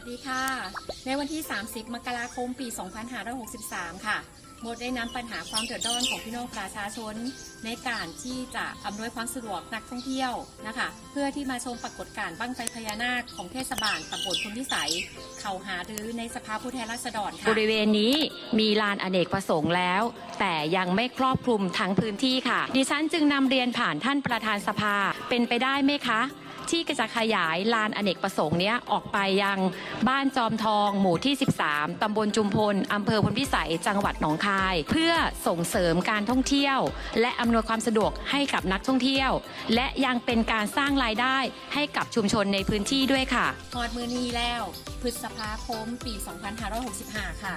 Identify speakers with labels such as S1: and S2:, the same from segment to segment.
S1: วัสดีค่ะ ในวันที่ 30 มกราคม ปี 2563 ค่ะโมดได้นำปัญหาความเดือดร้อนของพี่น้องประชาชน ในการที่จะอำนวยความสะดวกนักท่องเที่ยวนะคะ เพื่อที่มาชมปรากฏการณ์บั้งไฟพญานาคของเทศบาลตำบลพลพิสัย เขาหารือในสภาผู้แทนราษฎรค่ะบ
S2: ริเวณนี้มีลานอเนกประสงค์แล้ว แต่ยังไม่ครอบคลุมทั้งพื้นที่ค่ะ ดิฉันจึงนำเรียนผ่านท่านประธานสภาเป็นไปได้ไหมคะ ที่จะขยายลานอเนกประสงค์เนี้ยออกไปยังบ้านจอมทอง หมู่ที่ 13 ตำบลจุมพล อำเภอพลพิสัย จังหวัดหนองคาย เพื่อส่งเสริมการท่องเที่ยว และอำนวยความสะดวกให้กับนักท่องเที่ยว และยังเป็นการสร้างรายได้ให้กับชุมชนในพื้นที่ด้วยค่ะ
S1: พอดมือนี้แล้วพฤษภาคมปี 2565 ค่ะ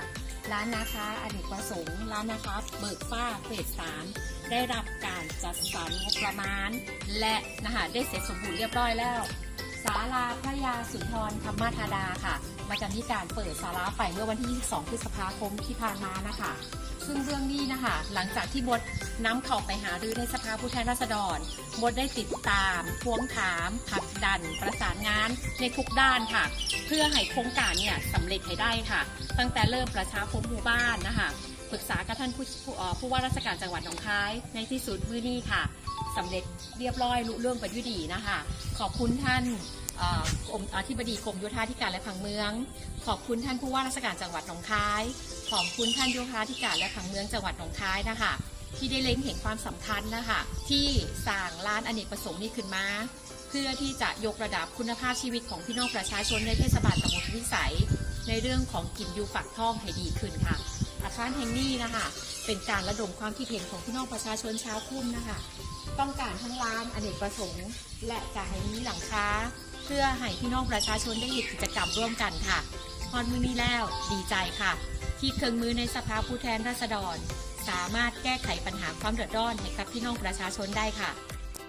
S1: ร้านนะคะอเนกประสงค์ ร้านนะคะ เบิกฟ้าเฟสสามได้รับการ จัดสรรงบประมาณ และนะคะได้เสร็จสมบูรณ์เรียบร้อยแล้วศาลาพระยาสุนทรธรรมธาดาค่ะ มาจะมีการเปิดศาลาไปเมื่อวันที่ 22 พฤษภาคมที่ผ่านมานะคะ ซึ่งเรื่องนี้นะคะ หลังจากที่บดน้ำเข้าไปหารือในสภาผู้แทนราษฎรบดได้ติดตามทวงถามผักดัน ประสานงานในทุกด้านค่ะ เพื่อให้โครงการเนี่ยสำเร็จให้ได้ค่ะ ตั้งแต่เริ่มประชาคมหมู่บ้านนะคะปรึกษากับท่านผู้ผู้เอ่อผู้ว่าราชการจังหวัดหนองคายในที่สุดมื้อนี้ค่ะสำเร็จเรียบร้อยลุเรื่องไปด้วยดีนะคะ ขอบคุณท่านอ่อกรมอธิบดีกรมโยธาธิการและผังเมือง ขอบคุณท่านผู้ว่าราชการจังหวัดหนองคาย ขอบคุณท่านโยธาธิการและผังเมืองจังหวัดหนองคายนะคะ ที่ได้เล็งเห็นความสำคัญนะคะที่สร้างร้านอเนกประสงค์นี้ขึ้นมา เพื่อที่จะยกระดับคุณภาพชีวิตของพี่น้องประชาชนในเทศบาลตำบลวิสัย ในเรื่องของกินยูฝักท่องให้ดีขึ้นค่ะ อาคารแห่งนี้นะคะ เป็นการระดมความคิดเห็นของพี่น้องประชาชนชาวคุ้มนะคะ ต้องการทั้งร้านอเนกประสงค์และจะให้มีหลังคาเพื่อให้พี่น้องประชาชนได้เห็นกิจกรรมร่วมกันค่ะ พอดมือนี้แล้ว ดีใจค่ะ ที่เครื่องมือในสภาผู้แทนราษฎร สามารถแก้ไขปัญหาความเดือดร้อนให้กับพี่น้องประชาชนได้ค่ะ